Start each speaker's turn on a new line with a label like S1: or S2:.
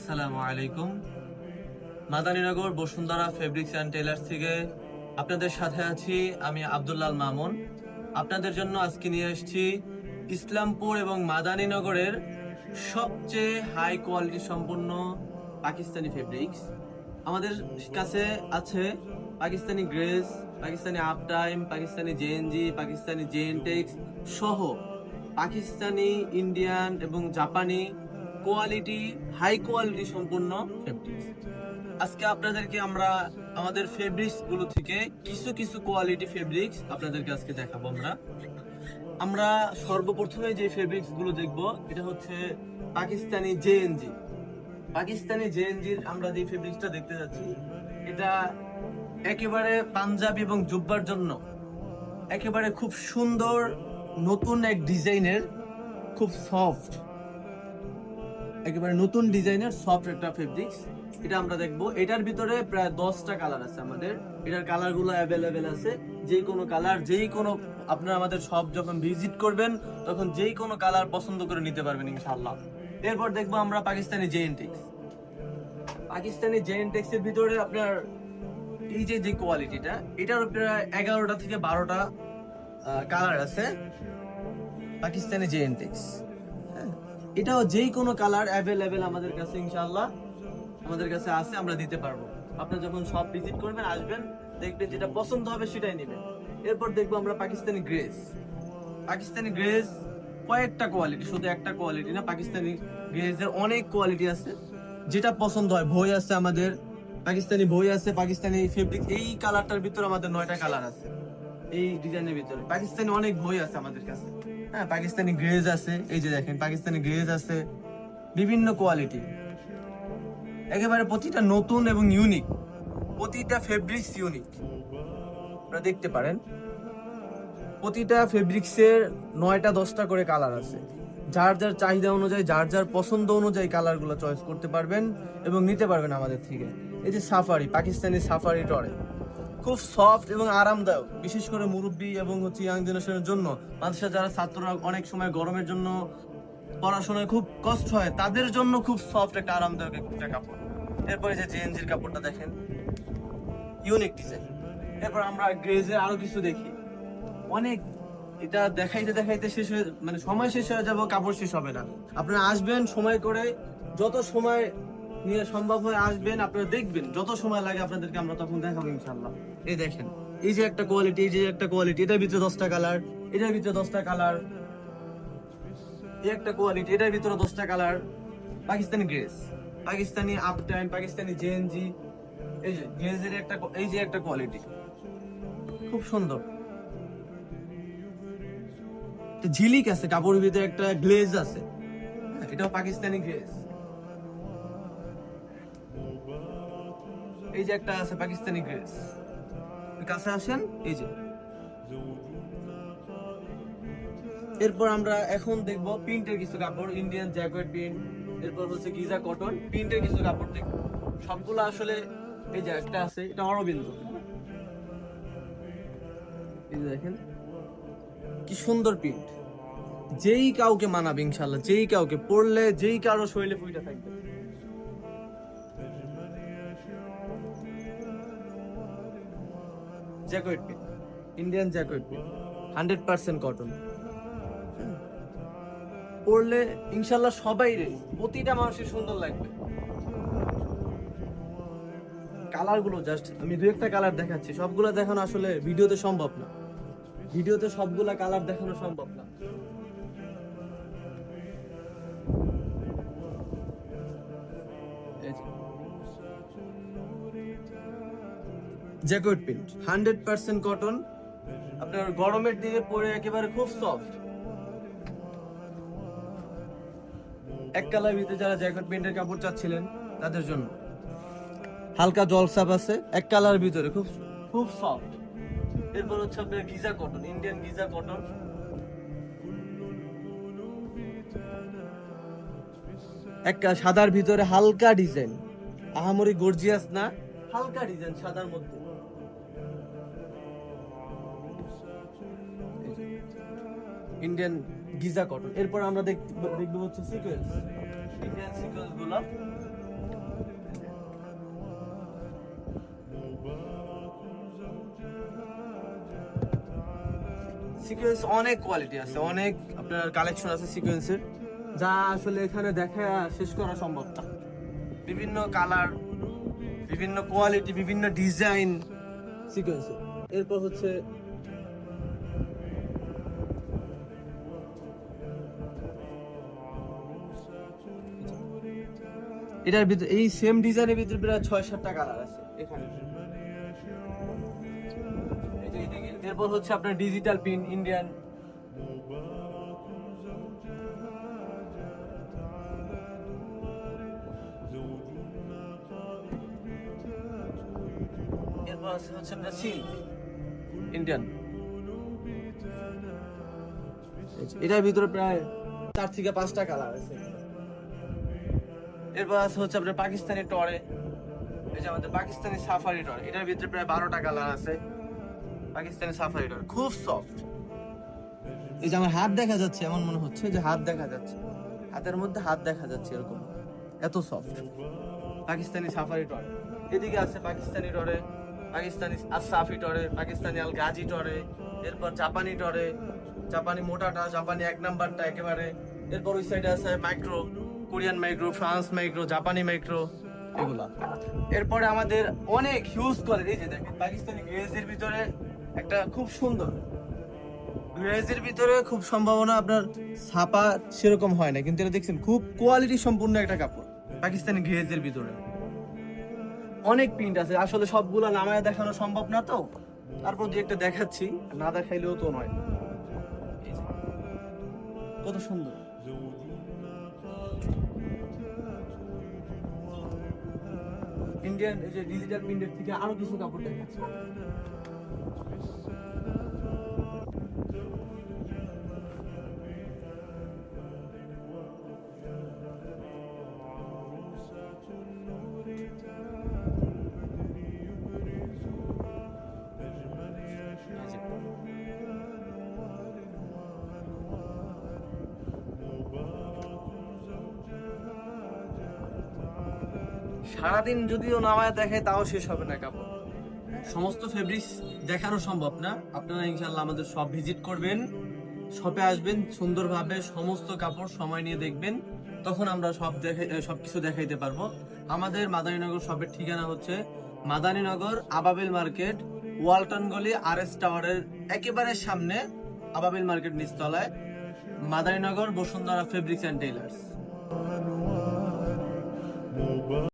S1: আসসালামু আলাইকুম। Madaninagar, Bashundhara fabrics and tailors থেকে আপনাদের সাথে আছি আমি আব্দুল্লাল মামুন। আপনাদের জন্য আজকে নিয়ে এসেছি ইসলামপুর এবং মাদানীনগরের সবচেয়ে হাই কোয়ালিটি সম্পন্ন পাকিস্তানি ফেব্রিক্স আমাদের কাছে আছে Pakistani Grace, Pakistani up time Pakistani JNG Pakistani J N tex সহ পাকিস্তানি ইন্ডিয়ান এবং জাপানি কোয়ালিটি, হাই কোয়ালিটি সম্পূর্ণ ফেব্রিক্স আজকে আপনাদেরকে আমরা আমাদের ফেব্রিক্সগুলো থেকে কিছু কিছু কোয়ালিটি ফেব্রিক্স আপনাদেরকে আজকে দেখাবো আমরা। আমরা সর্বপ্রথমে যে ফেব্রিক্সগুলো দেখব, এটা হচ্ছে পাকিস্তানি জেএনজি পাকিস্তানি জেএনজির আমরা যে ফেব্রিক্সটা দেখতে যাচ্ছি, এটা একেবারে পাঞ্জাবি এবং জুব্বার জন্য একেবারে খুব সুন্দর নতুন এক ডিজাইনের খুব সফট একেবারে নতুন ডিজাইনের সফট একটা ফেব্রিক্স এটা আমরা দেখব। এটার ভিতরে প্রায় দশটা কালার আছে আমাদের। এটার কালারগুলো অ্যাভেলেবেল আছে। যে কোনো কালার যেই কোনো, আপনারা আমাদের সব যখন ভিজিট করবেন, তখন যেই কোনো কালার পছন্দ করে নিতে পারবেন ইনশাল্লাহ এরপর দেখব আমরা পাকিস্তানি জেএনটেক্স পাকিস্তানি জেএনটেক্স এর ভিতরে আপনার এই যে যে কোয়ালিটিটা এটার প্রায় এগারোটা থেকে বারোটা কালার আছে পাকিস্তানি জেএনটেক্স এটাও যেই কোনো কালার অ্যাভেলেবেল আমাদের কাছে, ইনশাআল্লাহ, আমাদের কাছে আছে, আমরা দিতে পারব। আপনারা যখন সব ভিজিট করবেন, আসবেন, দেখবেন যেটা পছন্দ হবে সেটাই নেবেন। এরপর দেখব আমরা পাকিস্তানি গ্রেস পাকিস্তানি গ্রেস কয়েকটা কোয়ালিটি শুধু একটা কোয়ালিটি না, পাকিস্তানি গ্রেসের অনেক কোয়ালিটি আছে। যেটা পছন্দ হয়, বই আছে আমাদের, পাকিস্তানি বই আছে, পাকিস্তানি ফেব্রিক এই কালারটার ভিতরে আমাদের নয়টা কালার আছে। এই ডিজাইনের ভিতরে। পাকিস্তানি অনেক বই আছে আমাদের কাছে। হ্যাঁ পাকিস্তানি গ্রেজ আছে, এই যে দেখেন, পাকিস্তানি গ্রেজ আছে, বিভিন্ন কোয়ালিটি। একেবারে প্রতিটা নতুন এবং ইউনিক প্রতিটা ফেব্রিক্স ইউনিক আপনারা দেখতে পারেন, প্রতিটা ফেব্রিক্সের নয়টা, দশটা করে কালার আছে। যার যার চাহিদা অনুযায়ী, যার যার পছন্দ অনুযায়ী কালারগুলো চয়েস করতে পারবেন এবং নিতে পারবেন আমাদের থেকে। এই যে সাফারি পাকিস্তানি সাফারি টরে। খুব সফট এবং আরামদায়ক। বিশেষ করে মুরব্বী এবং হচ্ছে ইয়াং জেনারেশনের জন্য। মানুষের যারা ছাত্ররা অনেক সময় গরমের জন্য পড়াশোনায় খুব কষ্ট হয়, তাদের জন্য খুব সফট একটা আরামদায়ক একটা কাপড়। এরপরে যে জেএনজির কাপড়টা দেখেন। ইউনিক ডিজাইন এরপর আমরা গ্রেজে আরও কিছু দেখি। অনেক এটা দেখাইতে দেখাইতে শেষ হয়ে মানে সময় শেষ হয়ে যাবে, কাপড় শেষ হবে না। আপনারা আসবেন সময় করে, যত সময় নিয়ে সম্ভব হয় আসবেন আপনারা দেখবেন। যত সময় লাগে আপনাদেরকে আমরা তখন দেখাবো ইনশাল্লাহ এই দেখেন এই যে একটা কোয়ালিটি এই যে একটা কোয়ালিটি এটার ভিতরে দশটা কালার এটার ভিতরে দশটা কালার এই একটা কোয়ালিটি এটার ভিতরে দশটা colour Pakistani grace Pakistani up time Pakistani JNG এই যে গ্রেজের একটা এই যে একটা কোয়ালিটি খুব সুন্দর। ঝিলিক আছে কাপড়ের ভিতরে একটা গ্লেজ আছে। হ্যাঁ, এটাও পাকিস্তানি গ্লেজ এই যে একটা আছে পাকিস্তানি গ্লেজ কাছে আসেন, এই যে। এরপর আমরা এখন দেখব প্রিন্টের কিছু কাপড় ইন্ডিয়ান জ্যাকেট প্রিন্ট এরপর হচ্ছে গিজা কটন প্রিন্টের কিছু কাপড় দেখব। সবগুলো আসলে এই যে একটা আছে, এটা অরবিন্দ। এই যে দেখেন, কি সুন্দর প্রিন্ট যেই কাউকে মানাবে ইনশাল্লাহ যেই কাউকে পড়লে যেই কারও শরীরে ফুইটা থাকবে। Jacket print Indian jacket print hundred percent cotton পড়লে ইনশাল্লাহ সবাই রে প্রতিটা মানুষের সুন্দর লাগবে। কালারগুলো জাস্ট আমি দু একটা কালার দেখাচ্ছি। সবগুলো দেখানো আসলে ভিডিওতে সম্ভব না। ভিডিওতে সবগুলা কালার দেখানো সম্ভব না। Jacket print. Hundred percent cotton. আপনার গরমের দিনে পরে একেবারে খুব সফট এক কালার ভিতরে যারা জ্যাকেট প্রিন্টের কাপড় চাচ্ছিলেন, তাদের জন্য। হালকা জলসাপ আছে, এক কালার ভিতরে খুব খুব সফট এরপর হচ্ছে আপনার Giza cotton Indian Giza cotton. একটা সাদার ভিতরে হালকা ডিজাইন। আহামরি গর্জিয়াস না, হালকা ডিজাইন, সাদার মধ্যে। ইন্ডিয়ান গিজা কটন এরপর আমরা দেখব হচ্ছে সিকুয়েন্স ইন্ডিয়ান সিকোয়েন্সগুলো সিকোয়েন্স অনেক কোয়ালিটি আছে অনেক আপনার কালেকশন আছে সিকুয়েন্সের যা আসলে এখানে দেখা শেষ করা সম্ভব না। বিভিন্ন কালার বিভিন্ন কোয়ালিটি বিভিন্ন ডিজাইন সিকোয়েন্সের এরপর হচ্ছে এটার ভিতরে, এই সেম ডিজাইনের ভিতরে প্রায় ছয় সাতটা কালার আছে এখানে। এরপর হচ্ছে আপনার ডিজিটাল পিন ইন্ডিয়ান এরপর হচ্ছে ইন্ডিয়ান এটার ভিতরে প্রায় চার থেকে পাঁচটা কালার আছে। এরপর আছে হচ্ছে আপনার পাকিস্তানি টরে। এই যে আমাদের পাকিস্তানি সাফারি টর, এটার ভিতরে প্রায় বারোটা কালার আছে। পাকিস্তানি সাফারি টর, খুব সফট এই যে আমার হাত দেখা যাচ্ছে, এমন মনে হচ্ছে যে হাত দেখা যাচ্ছে। হাতের মধ্যে হাত দেখা যাচ্ছে এরকম। এত সফট পাকিস্তানি সাফারি টর। এদিকে আছে পাকিস্তানি টরে, পাকিস্তানি আসাফি টরে, পাকিস্তানি আল গাজি টরে, এরপর জাপানি টরে। জাপানি মোটাটা, জাপানি এক নাম্বারটা একেবারে। এরপর ওই সাইডে আছে micro Korean micro, France micro, জাপানি মাইক্রো, এগুলা এরপরে আমাদের অনেক হিউজ কোয়ালিটি যে দেখেন, পাকিস্তানি গ্রেজের ভিতরে একটা খুব সুন্দর। গ্রেজের ভিতরে খুব সম্ভাবনা আপনার ছাপা সেরকম হয় না, কিন্তু এটা দেখছেন, খুব কোয়ালিটি সম্পূর্ণ একটা কাপড়, পাকিস্তানি গ্রেজের ভিতরে। অনেক প্রিন্ট আছে, আসলে সবগুলো নামায় দেখানো সম্ভব না তো, তারপর যে একটা দেখাচ্ছি, না দেখাইলেও তো নয়। কত সুন্দর। ইন্ডিয়ান এই যে ডিজিটাল প্রিন্টের থেকে আরও কিছু কাপড় দেখাচ্ছি। সারাদিন যদিও নামায় দেখে, তাও শেষ হবে না কাপড়। সমস্ত ফেব্রিক্স দেখানো সম্ভব না। আপনারা ইনশাল্লাহ আমাদের সব ভিজিট করবেন শপে আসবেন, সুন্দরভাবে সমস্ত কাপড় সময় নিয়ে দেখবেন। তখন আমরা সব দেখে সবকিছু দেখাইতে পারব। আমাদের মাদারীনগর শপের ঠিকানা হচ্ছে মাদারীনগর আবাবিল মার্কেট, ওয়ালটন গলি আর এস টাওয়ারের একেবারে সামনে আবাবিল মার্কেট নিচতলায়। Madarinagar Bashundhara fabrics and tailors